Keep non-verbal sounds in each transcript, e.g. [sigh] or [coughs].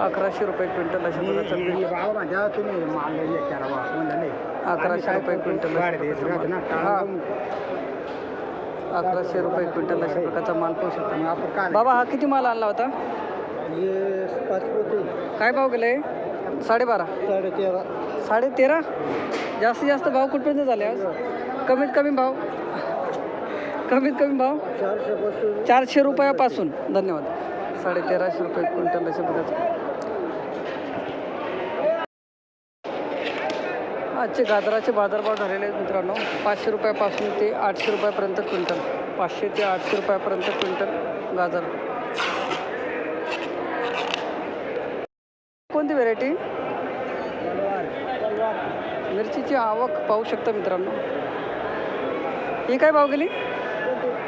अकराशे रुपये क्विंटल अशा प्रकारचा अकराशे रुपये क्विंटल अकराशे रुपये क्विंटल अशा प्रकारचा माल पाहू शकता. बाबा हा किती माल आणला होता? काय भाव गेले? साडेबारा. साडे तेरा साडे तेरा जास्तीत जास्त भाव कुठपर्यंत झाले आज? कमीत कमी भाव? कमीत कमी भाव? चारशे पासून. चारशे रुपयापासून. धन्यवाद. साडे तेराशे रुपये क्विंटल अशा प्रकारचं. आजचे गाजराचे बाजारभाव झालेले आहेत मित्रांनो. पाचशे रुपयापासून ते आठशे रुपयापर्यंत क्विंटल. पाचशे ते आठशे रुपयापर्यंत क्विंटल गाजर. कोणती व्हेरायटी मिरचीची आवक पाहू शकता मित्रांनो. ही काय भाव गेली?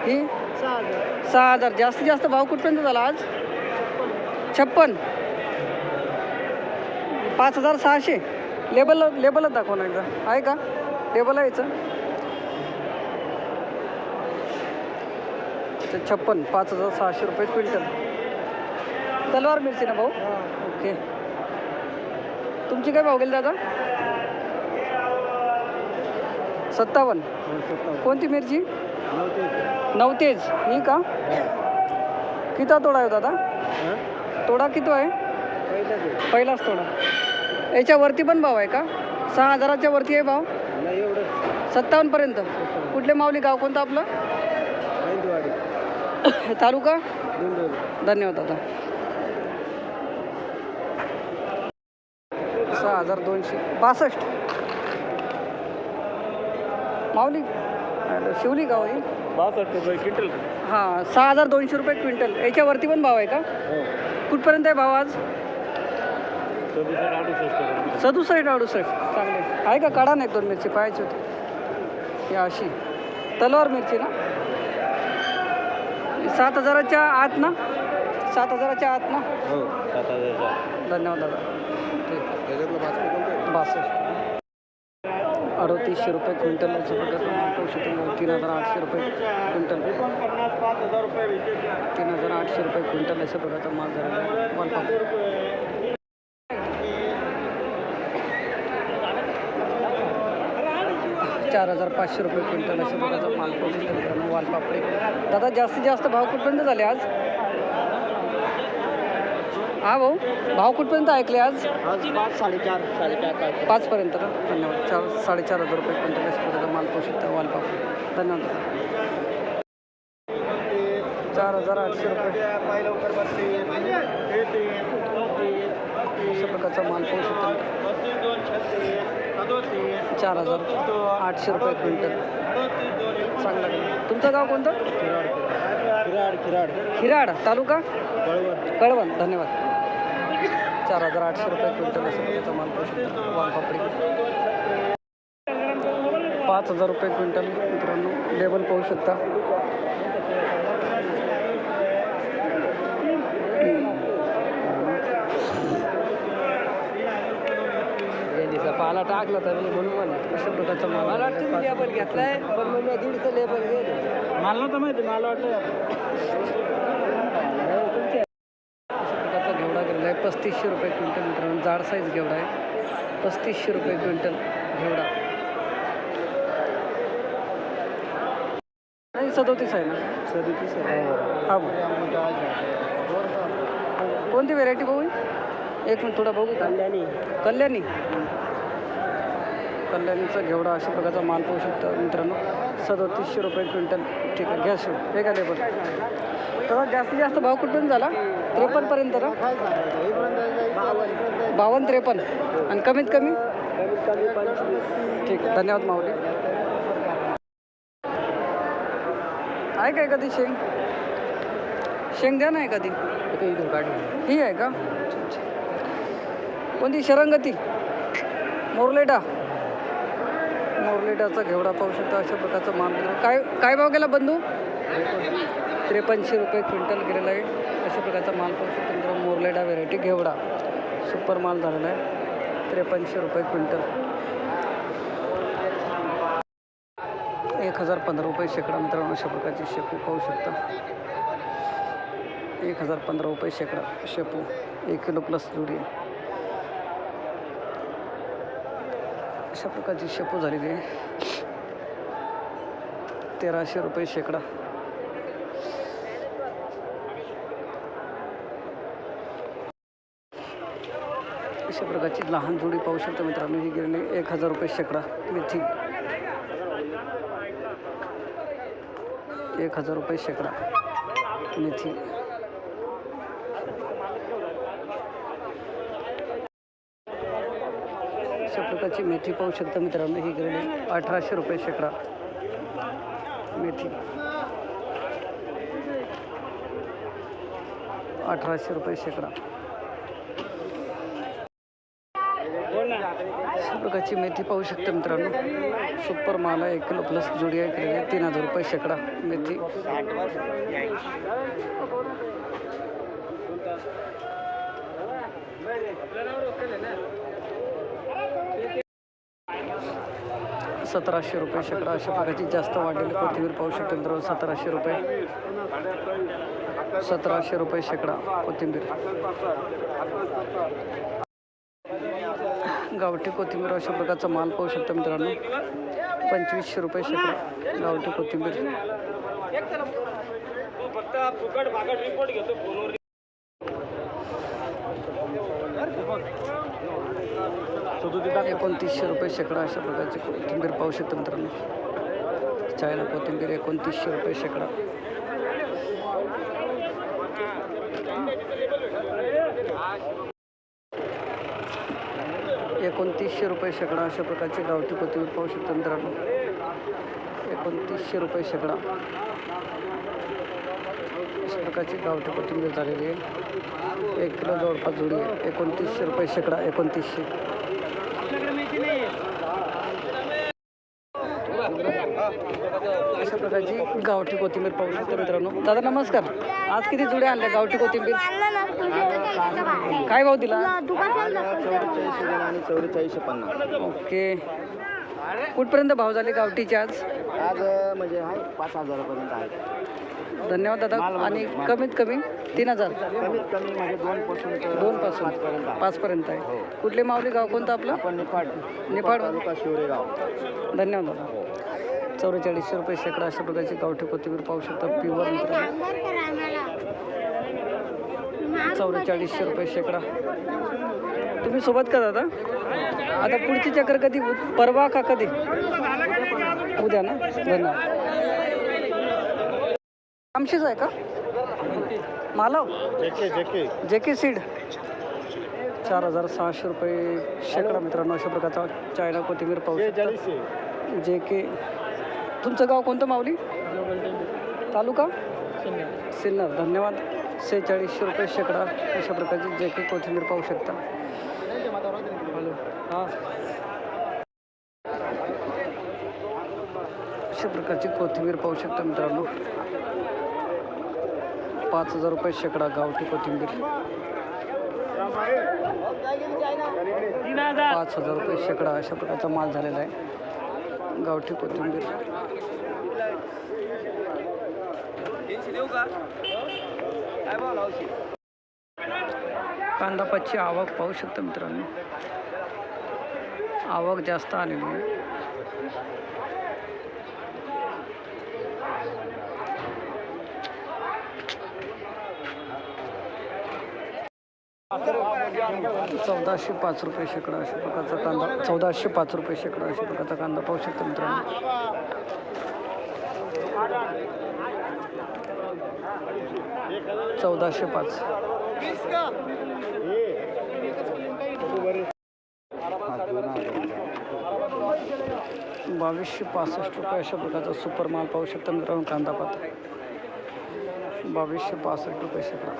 ही सहा हजार. जास्तीत जास्त भाव कुठपर्यंत झाला आज? छप्पन. पाच हजार सहाशे. लेबल लेबलच दाखवा ना एकदा. आहे का? लेबल आहे याचं. छप्पन पाच हजार सहाशे रुपये क्विंटल. तलवार मिरची ना भाऊ? ओके. तुमची काय भाव गेली दादा? सत्तावन्न. कोणती मिरची? नवतेज. ही का? किती तोडा आहे हो दादा? तोडा किती आहे. पहिलाच तोडा. याच्यावरती पण भाव आहे का? सहा हजाराच्या वरती आहे भाव? नाही एवढं. सत्तावन्नपर्यंत. कुठले माऊली गाव कोणतं आपलं? [coughs] तालुका? दिंडोरी धन्यवाद दादा. सहा हजार दोनशे. बासष्ट. माऊली अरे, शिवली गाव आहे. बासष्ट रुपये क्विंटल. हां सहा हजार दोनशे रुपये क्विंटल. याच्यावरती पण भाव आहे का? हो. कुठपर्यंत आहे भाव आज? सदुसष्ट अडुसष्ट चांगले. आहे का? काढा ना एक दोन मिरची पाहायची होती. ही अशी. तलवार मिरची ना? सात हजाराच्या आत ना? सात हजाराच्या आत ना? हो सात धन्यवाद दादा. ठीक. बासष्ट. अडतीसशे रुपये क्विंटल तीन हजार आठशे रुपये क्विंटल. तीन हजार आठशे रुपये क्विंटल अशा प्रकारचा माल झालेला आहे माल पाहू चार हजार पाचशे रुपये क्विंटल अशा प्रकारचा माल पाहू शकतो मित्रांनो वालपापडी दादा जास्तीत जास्त भाव कुठपर्यंत झाले आज? हा भाऊ भाव कुठपर्यंत ऐकले आज? आज पाच साडेचार साडेचार पाच पाचपर्यंत ना धन्यवाद. चार साडेचार हजार रुपये क्विंटल अशा प्रकारचा माल पाहू शकता वालपापडी धन्यवाद चार हजार आठशे रुपये. अशा प्रकारचा माल पाहू चार हजार. आठशे रुपये क्विंटल. चांगला. तुमचं गाव कोणतं? खिराड खिराड. खिराड तालुका? कळवण. धन्यवाद. चार हजार आठशे रुपये क्विंटल प्रकारचा माल वालपापडी पाच हजार रुपये क्विंटल मित्रांनो लेबल पाहू शकता. पाला टाकला तर मी म्हणून म्हणलं अशा प्रकारचा माल मला वाटतं मी लेबल घेतलाय. पण मग मी दीडचं लेबल घेतलं मला नव्हतं माहिती मला वाटलं अशा प्रकारचा घेवडा गेलेला आहे? पस्तीसशे रुपये क्विंटल मित्रांनो जाड साईज घेवडा आहे. पस्तीसशे रुपये क्विंटल घेवडा. नाही सदोतीस आहे ना? सदतीस हा भाऊ कोणती व्हेरायटी ही? एक मिनिट थोडा बघू कल्याणी. कल्याणी. कल्याणीचा घेवडा अशा प्रकारचा माल पाहू शकता मित्रांनो. सदोतीसशे रुपये क्विंटल. ठीक आहे गॅस हे का लेबर. तर जास्तीत जास्त भाव कुठपर्यंत झाला? त्रेपन्नपर्यंत ना? बावन्न त्रेपन्न. आणि कमीत कमी? ठीक आहे धन्यवाद माऊली. आहे काय कधी शेंग? शेंग द्या ना कधी ही आहे का? कोणती? शरंगती. मोरलेटा मोरलेटाचा घेवडा पाहू शकता अशा प्रकारचं माल काय काय भाव गेला बंधू? त्रेपन्नशे रुपये क्विंटल गेलेला आहे. अशा प्रकारचा माल पाहू शकतो मित्रांनो मोरलेटा व्हेरायटी घेवडा. सुपर माल झालेला आहे. त्रेपन्नशे रुपये क्विंटल. एक हजार पंधरा रुपये शेकडा मित्रांनो अशा प्रकारची शेपू पाहू शकता. एक हजार पंधरा रुपये शेकडा शेपू. एक किलो प्लस जुडी अशा प्रकारची शेपू झालेली आहे तेराशे रुपये शेकडा. अशा प्रकारची लहान जोडी पाहू शकता मित्रांनो. ही गिरणी एक हजार रुपये शेकडा मेथी. एक हजार रुपये शेकडा मेथी अशा प्रकारची मेथी पाहू शकता मित्रांनो. ही गेलेली अठराशे रुपये शेकडा. मेथी. अठराशे रुपये शेकडा. प्रकारची मेथी पाहू शकता मित्रांनो. सुपर माल एक किलो प्लस जोडी आहे केलेली तीन हजार रुपये शेकडा मेथी. सतराशे रुपये शेकडा अशा प्रकारची जास्त वाढलेली कोथिंबीर पाहू शकेल मित्रांनो सतराशे रुपये. सतराशे रुपये शेकडा कोथिंबीर. गावठी कोथिंबीर अशा प्रकारचा माल पाहू शकता मित्रांनो. पंचवीसशे रुपये शेकडा गावठी कोथिंबीर. एकोणतीसशे रुपये शेकडा अशा प्रकारची कोथिंबीर पाहू शकतो मित्रांनो. चायना कोथिंबीर एकोणतीसशे रुपये शेकडा. एकोणतीसशे रुपये शेकडा अशा प्रकारची गावठी कोथिंबीर पाहू शकतो मित्रांनो. एकोणतीसशे रुपये शेकडा. अशा प्रकारची गावठी कोथिंबीर झालेली आहे. एक किलो जवळपास जोडी आहे. एकोणतीसशे रुपये शेकडा एकोणतीसशे. अशा प्रकारची गावठी कोथिंबीर पाहू शकतो मित्रांनो. दादा नमस्कार. आज किती जुड्या आणल्या गावठी कोथिंबीर? काय भाव दिला? आणि चौवेचाळीसशे पन्नास ओके. कुठपर्यंत भाव झाले गावठीचे आज? आज म्हणजे आहे पाच हजारापर्यंत आहे. धन्यवाद दादा. आणि कमीत कमी तीन हजार. कमीत कमी म्हणजे दोन पासून दोन पासून. पाचपर्यंत आहे. हो. कुठले माऊली गाव कोणतं आपलं? निफाड. निफाड. शिवरेगाव धन्यवाद दादा. चौवेचाळीसशे रुपये शेकडा अशा प्रकारची गावठी कोथिंबीर पाहू शकता. प्युअर चौवेचाळीसशे रुपये शेकडा. तुम्ही सोबत का दादा? आता पुढची चक्कर कधी? परवा का कधी? उद्या ना? धन्यवाद. आमचीच आहे का? मालव? J K J K. J K seed. चार हजार सहाशे रुपये शेकडा मित्रांनो अशा प्रकारचा चायना कोथिंबीर शेहेचाळीसशे जे के तुमचं गाव कोणतं माऊली? तालुका? सिन्नर. धन्यवाद. सेहेचाळीसशे रुपये शेकडा अशा प्रकारची जे के कोथिंबीर पाहू शकता. हॅलो. हां. अशा प्रकारची कोथिंबीर पाहू शकता मित्रांनो. पाच हजार रुपये शेकडा गावठी कोथिंबीर. पाच हजार रुपये शेकडा अशा प्रकारचा माल झालेला आहे. गावठी कोथिंबीर. कांदापाची आवक पाहू शकता मित्रांनो. आवक जास्त आलेली आहे. चौदाशे पाच रुपये शेकडा अशा प्रकारचा कांदा चौदाशे पाच रुपये शेकडा अशा प्रकारचा कांदा पाहू शकतो मित्रांनो. चौदाशे पाच. बावीसशे पासष्ट रुपये अशा प्रकारचा सुपर माल पाहू शकता मित्रांनो कांदा पात बावीसशे पासष्ट रुपये शेकडा